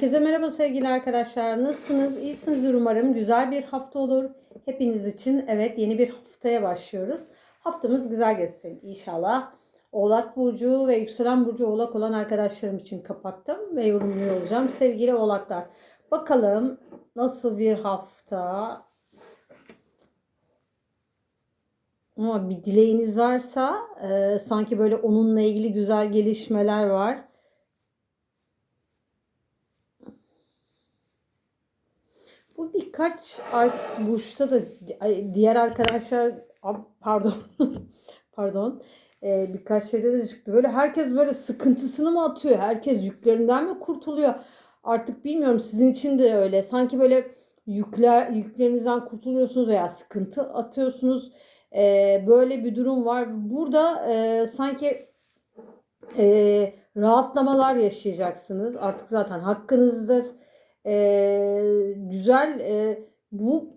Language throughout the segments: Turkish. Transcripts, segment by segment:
Herkese merhaba sevgili arkadaşlar. Nasılsınız? İyisinizdir umarım. Güzel bir hafta olur. Hepiniz için evet yeni bir haftaya başlıyoruz. Haftamız güzel geçsin inşallah. Oğlak Burcu ve Yükselen Burcu Oğlak olan arkadaşlarım için kapattım ve yorumluyor olacağım. Sevgili Oğlaklar. Bakalım nasıl bir hafta. Ama bir dileğiniz varsa e, sanki böyle onunla ilgili güzel gelişmeler var. Bu birkaç ay burçta da diğer arkadaşlar pardon pardon Ee, birkaç şeyde de çıktı. Böyle herkes böyle sıkıntısını mı atıyor? Herkes yüklerinden mi kurtuluyor? Artık bilmiyorum sizin için de öyle. Sanki böyle yükler yüklerinizden kurtuluyorsunuz veya sıkıntı atıyorsunuz. Ee, böyle bir durum var. Burada e, sanki e, rahatlamalar yaşayacaksınız. Artık zaten hakkınızdır. Ee, güzel e, bu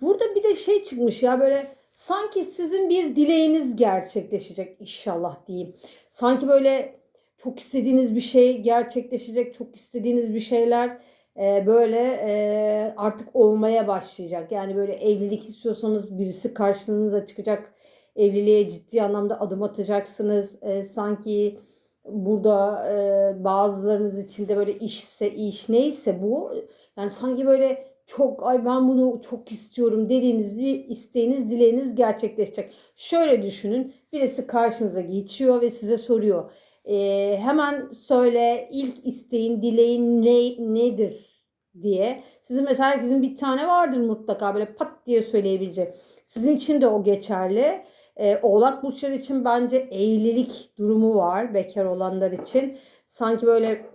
burada bir de şey çıkmış ya böyle sanki sizin bir dileğiniz gerçekleşecek inşallah diyeyim. Sanki böyle çok istediğiniz bir şey gerçekleşecek, çok istediğiniz bir şeyler e, böyle e, artık olmaya başlayacak. Yani böyle evlilik istiyorsanız birisi karşınıza çıkacak. Evliliğe ciddi anlamda adım atacaksınız. E, sanki burada e, bazılarınız için de böyle işse iş neyse bu yani sanki böyle çok ay ben bunu çok istiyorum dediğiniz bir isteğiniz dileğiniz gerçekleşecek. Şöyle düşünün birisi karşınıza geçiyor ve size soruyor. E, hemen söyle ilk isteğin dileğin ne, nedir diye. Sizin mesela herkesin bir tane vardır mutlaka böyle pat diye söyleyebilecek. Sizin için de o geçerli. E, Oğlak burçları için bence evlilik durumu var bekar olanlar için. Sanki böyle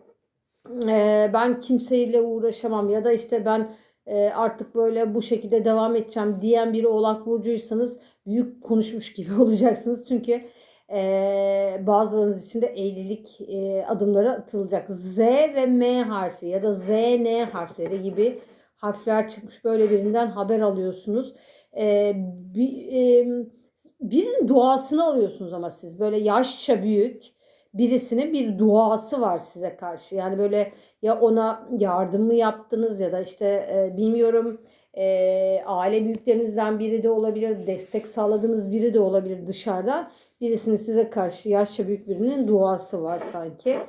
e, ben kimseyle uğraşamam ya da işte ben e, artık böyle bu şekilde devam edeceğim diyen bir Oğlak burcuysanız büyük konuşmuş gibi olacaksınız. Çünkü e, bazılarınız için de evlilik e, adımları atılacak. Z ve M harfi ya da Z, N harfleri gibi harfler çıkmış. Böyle birinden haber alıyorsunuz. E, bir, e, birinin duasını alıyorsunuz ama siz böyle yaşça büyük birisinin bir duası var size karşı. Yani böyle ya ona yardım mı yaptınız ya da işte e, bilmiyorum e, aile büyüklerinizden biri de olabilir, destek sağladığınız biri de olabilir dışarıdan. Birisinin size karşı yaşça büyük birinin duası var sanki.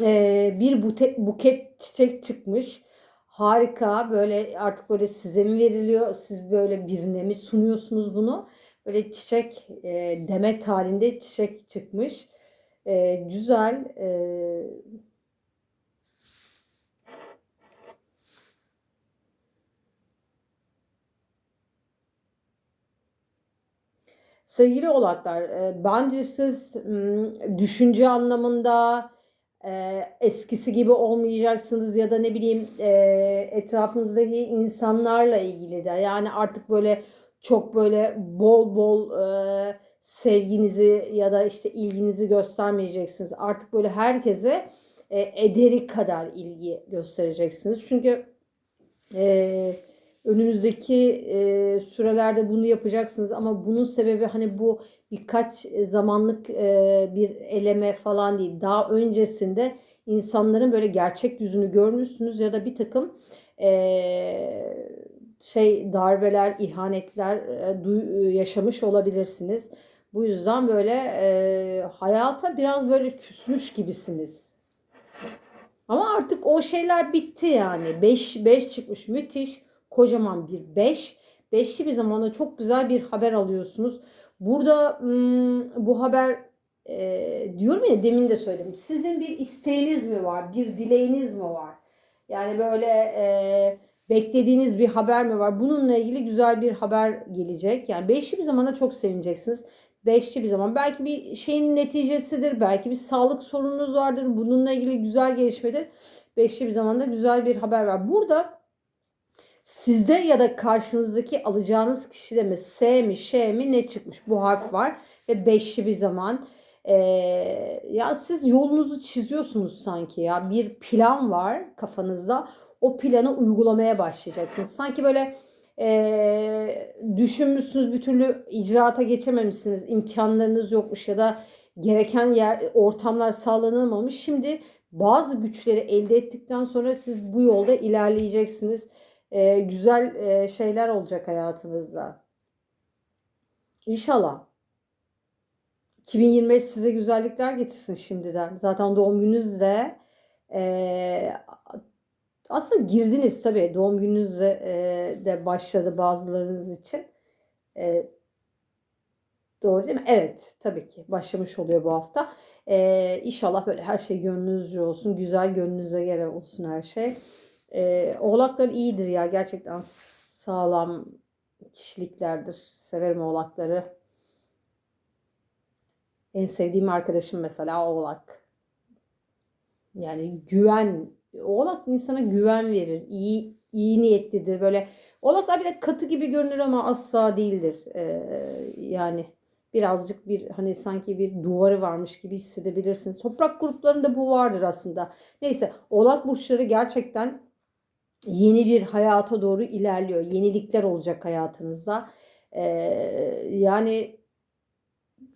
E, bir buket, buket çiçek çıkmış. Harika böyle artık böyle size mi veriliyor? Siz böyle birine mi sunuyorsunuz bunu? Böyle çiçek e, demet halinde çiçek çıkmış. E, güzel. E, sevgili oğlaklar, e, bence siz m, düşünce anlamında e, eskisi gibi olmayacaksınız ya da ne bileyim e, etrafınızdaki insanlarla ilgili de yani artık böyle çok böyle bol bol e, sevginizi ya da işte ilginizi göstermeyeceksiniz. Artık böyle herkese e, ederi kadar ilgi göstereceksiniz. Çünkü e, önümüzdeki e, sürelerde bunu yapacaksınız ama bunun sebebi hani bu birkaç zamanlık e, bir eleme falan değil. Daha öncesinde insanların böyle gerçek yüzünü görmüşsünüz ya da bir takım e, şey darbeler, ihanetler e, yaşamış olabilirsiniz. Bu yüzden böyle e, hayata biraz böyle küsmüş gibisiniz. Ama artık o şeyler bitti yani. 5 5 çıkmış müthiş. Kocaman bir 5. Beşli bir zamanda çok güzel bir haber alıyorsunuz. Burada hmm, bu haber e, diyorum ya demin de söyledim. Sizin bir isteğiniz mi var? Bir dileğiniz mi var? Yani böyle e, beklediğiniz bir haber mi var? Bununla ilgili güzel bir haber gelecek. Yani beşli bir zamanda çok sevineceksiniz. Beşli bir zaman. Belki bir şeyin neticesidir. Belki bir sağlık sorununuz vardır. Bununla ilgili güzel gelişmedir. Beşli bir zamanda güzel bir haber var. Burada sizde ya da karşınızdaki alacağınız kişide mi S mi Ş mi ne çıkmış bu harf var ve beşli bir zaman ee, ya siz yolunuzu çiziyorsunuz sanki ya bir plan var kafanızda o planı uygulamaya başlayacaksınız sanki böyle e, düşünmüşsünüz bir türlü icraata geçememişsiniz imkanlarınız yokmuş ya da gereken yer ortamlar sağlanamamış. Şimdi bazı güçleri elde ettikten sonra siz bu yolda ilerleyeceksiniz. Ee, güzel e, şeyler olacak hayatınızda. İnşallah. 2025 size güzellikler getirsin şimdiden. Zaten doğum gününüz de e, aslında girdiniz tabii. Doğum gününüz de, e, de başladı bazılarınız için. E, doğru değil mi? Evet tabii ki başlamış oluyor bu hafta. E, inşallah böyle her şey gönlünüzce olsun. Güzel gönlünüze göre olsun her şey. E, oğlaklar iyidir ya. Gerçekten sağlam kişiliklerdir. Severim oğlakları. En sevdiğim arkadaşım mesela oğlak. Yani güven, oğlak insana güven verir. İyi iyi niyetlidir. Böyle oğlaklar bile katı gibi görünür ama asla değildir. Ee, yani birazcık bir hani sanki bir duvarı varmış gibi hissedebilirsiniz. Toprak gruplarında bu vardır aslında. Neyse oğlak burçları gerçekten yeni bir hayata doğru ilerliyor. Yenilikler olacak hayatınızda. Ee, yani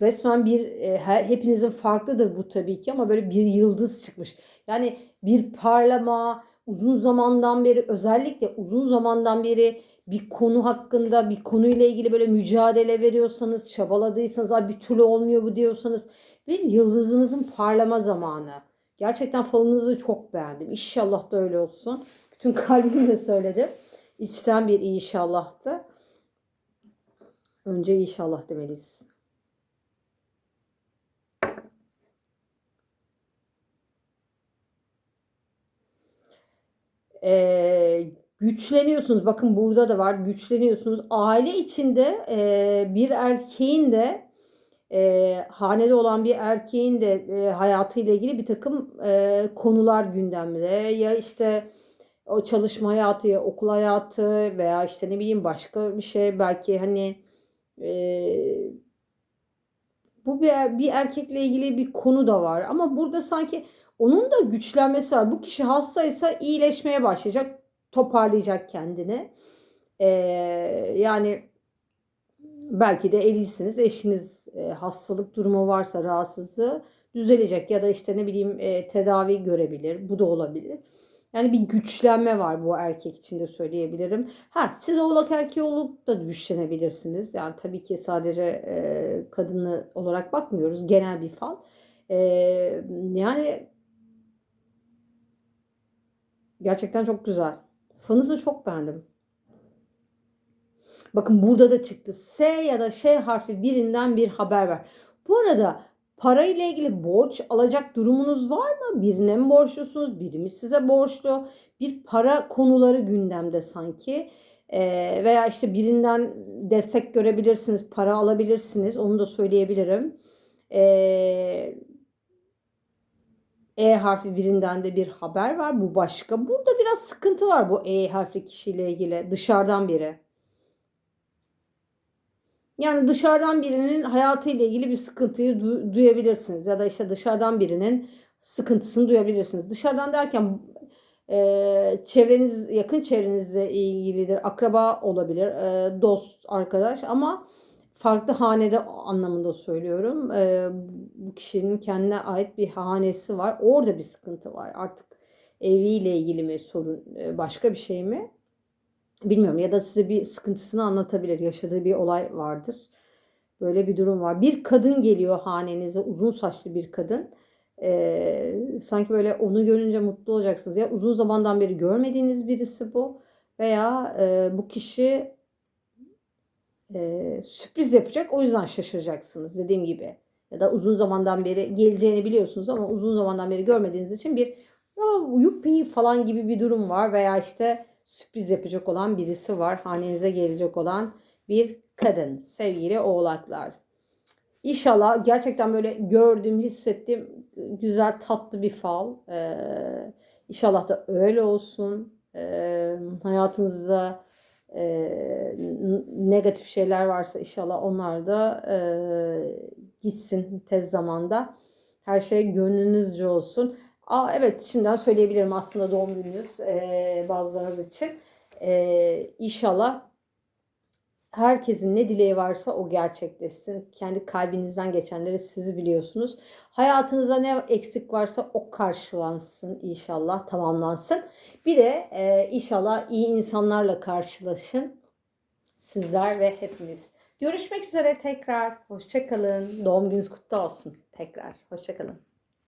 resmen bir e, her, hepinizin farklıdır bu tabii ki ama böyle bir yıldız çıkmış. Yani bir parlama uzun zamandan beri özellikle uzun zamandan beri bir konu hakkında bir konuyla ilgili böyle mücadele veriyorsanız çabaladıysanız Ay bir türlü olmuyor bu diyorsanız bir yıldızınızın parlama zamanı. Gerçekten falınızı çok beğendim. İnşallah da öyle olsun. Bütün kalbimle söyledim. İçten bir inşallahtı. Önce inşallah demeliyiz. Ee, güçleniyorsunuz. Bakın burada da var. Güçleniyorsunuz. Aile içinde e, bir erkeğin de e, hanede olan bir erkeğin de e, hayatıyla ilgili bir takım e, konular gündemde. Ya işte o çalışma hayatı, ya okul hayatı veya işte ne bileyim başka bir şey belki hani e, bu bir, bir erkekle ilgili bir konu da var. Ama burada sanki onun da güçlenmesi var. Bu kişi hastaysa iyileşmeye başlayacak, toparlayacak kendini. Ee, yani belki de evlisiniz, eşiniz e, hastalık durumu varsa rahatsızlığı düzelecek ya da işte ne bileyim e, tedavi görebilir. Bu da olabilir. Yani bir güçlenme var bu erkek için de söyleyebilirim. Ha siz oğlak erkeği olup da güçlenebilirsiniz. Yani tabii ki sadece e, kadını olarak bakmıyoruz. Genel bir fal. E, yani gerçekten çok güzel. Fanızı çok beğendim. Bakın burada da çıktı. S ya da Ş harfi birinden bir haber ver. Bu arada Parayla ilgili borç alacak durumunuz var mı? Birine mi borçlusunuz? Biri mi size borçlu? Bir para konuları gündemde sanki. Ee, veya işte birinden destek görebilirsiniz, para alabilirsiniz. Onu da söyleyebilirim. Ee, E harfi birinden de bir haber var. Bu başka. Burada biraz sıkıntı var bu E harfli kişiyle ilgili. Dışarıdan biri. Yani dışarıdan birinin hayatıyla ilgili bir sıkıntıyı du- duyabilirsiniz ya da işte dışarıdan birinin sıkıntısını duyabilirsiniz. Dışarıdan derken e, çevreniz yakın çevrenizle ilgilidir. Akraba olabilir, e, dost, arkadaş ama farklı hanede anlamında söylüyorum. E, bu kişinin kendine ait bir hanesi var. Orada bir sıkıntı var. Artık eviyle ilgili mi sorun, e, başka bir şey mi? Bilmiyorum ya da size bir sıkıntısını anlatabilir. Yaşadığı bir olay vardır. Böyle bir durum var. Bir kadın geliyor hanenize. Uzun saçlı bir kadın. Ee, sanki böyle onu görünce mutlu olacaksınız. Ya uzun zamandan beri görmediğiniz birisi bu. Veya e, bu kişi e, sürpriz yapacak. O yüzden şaşıracaksınız dediğim gibi. Ya da uzun zamandan beri geleceğini biliyorsunuz ama uzun zamandan beri görmediğiniz için bir yuppi falan gibi bir durum var. Veya işte sürpriz yapacak olan birisi var. Hanenize gelecek olan bir kadın sevgili oğlaklar. İnşallah gerçekten böyle gördüm, hissettim güzel tatlı bir fal. Ee, inşallah da öyle olsun. Ee, hayatınızda e, negatif şeyler varsa inşallah onlar da e, gitsin tez zamanda. Her şey gönlünüzce olsun. Aa, evet şimdiden söyleyebilirim aslında doğum gününüz e, bazılarınız için. E, inşallah herkesin ne dileği varsa o gerçekleşsin. Kendi kalbinizden geçenleri siz biliyorsunuz. Hayatınızda ne eksik varsa o karşılansın inşallah, tamamlansın. Bir de e, inşallah iyi insanlarla karşılaşın. Sizler ve hepimiz. Görüşmek üzere tekrar. Hoşçakalın. Doğum gününüz kutlu olsun tekrar. Hoşçakalın.